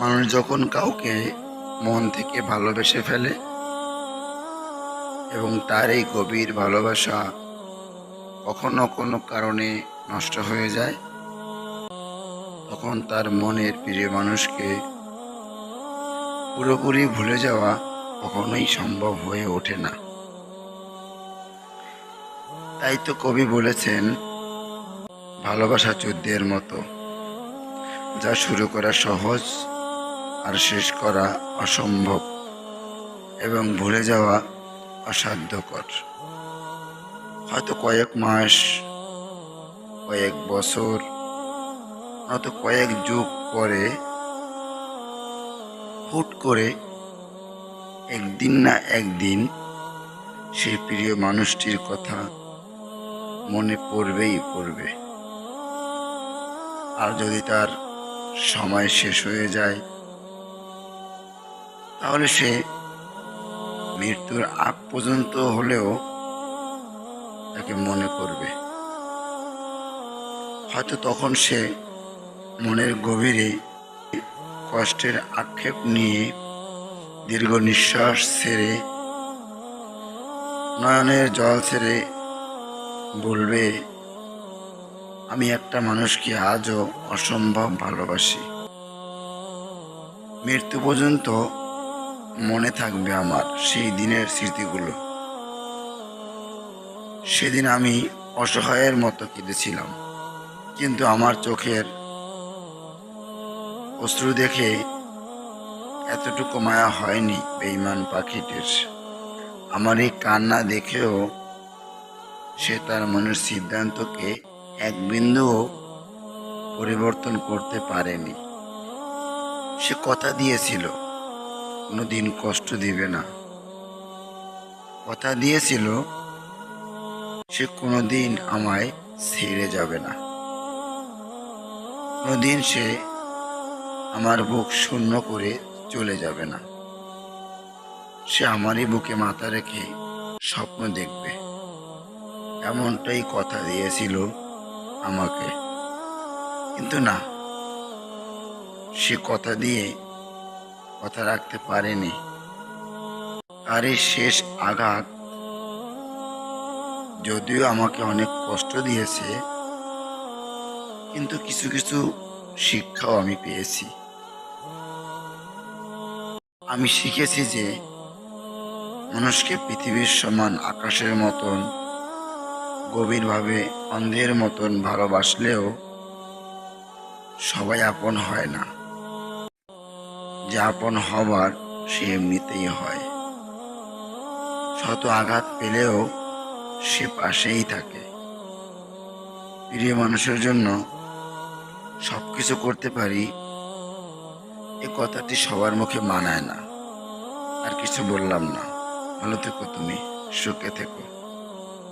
মানুষ যখন কাউকে মন থেকে ভালোবেসে ফেলে এবং তার এই গভীর ভালোবাসা কখনো কোনো কারণে নষ্ট হয়ে যায়, তখন তার মনের প্রিয় মানুষকে পুরোপুরি ভুলে যাওয়া কখনোই সম্ভব হয়ে ওঠে না। তাই তো কবি বলেছেন, ভালোবাসা যুদ্ধের মতো, যা শুরু করা সহজ আর শেষ করা অসম্ভব এবং ভুলে যাওয়া অসাধ্যকর। হয়তো কয়েক মাস, কয়েক বছর, নয়তো কয়েক যুগ পরে হুট করে একদিন না একদিন সেই প্রিয় মানুষটির কথা মনে পড়বেই পড়বে। আর যদি তার সময় শেষ হয়ে যায় তাহলে সে মৃত্যুর আগ পর্যন্ত হলেও তাকে মনে করবে। হয়তো তখন সে মনের গভীরে কষ্টের আক্ষেপ নিয়ে দীর্ঘ নিঃশ্বাস ছেড়ে নয়নের জল ছেড়ে বলবে, আমি একটা মানুষকে আজও অসম্ভব ভালোবাসি। মৃত্যু পর্যন্ত মনে থাকবে আমার সেই দিনের স্মৃতিগুলো। সেদিন আমি অসহায়ের মতো কেঁদেছিলাম, কিন্তু আমার চোখের অশ্রু দেখে এতটুকু মায়া হয়নি বেইমান পাখিটির। আমার এই কান্না দেখেও সে তার মনের সিদ্ধান্তকে এক বিন্দুও পরিবর্তন করতে পারেনি। সে কথা দিয়েছিল কোনোদিন কষ্ট দিবে না। কথা দিয়েছিল, সে কোনোদিন আমায় ছেড়ে যাবে না। কোনোদিন সে আমার বুক শূন্য করে চলে যাবে না। সে আমারই বুকে মাথা রেখে স্বপ্ন দেখবে। এমনটাই কথা দিয়েছিল আমাকে। কিন্তু না, সে কথা দিয়ে কথা রাখতে পারেনি। আর এই শেষ আঘাত। যদিও আমাকে অনেক কষ্ট দিয়েছে, কিন্তু কিছু কিছু শিক্ষাও আমি পেয়েছি। আমি শিখেছি যে মানুষকে পৃথিবীর সমান আকাশের মতন, গভীরভাবে অন্ধের মতন ভালোবাসলেও সবাই আপন হয় না। যে আপন হবার সে এমনিতেই হয়। শত আঘাত পেলেও সে পাশেই থাকে। প্রিয় মানুষের জন্য সব কিছু করতে পারি, এ কথাটি সবার মুখে মানায় না। আর কিছু বললাম না। ভালো থেকো তুমি, সুখে থেকো।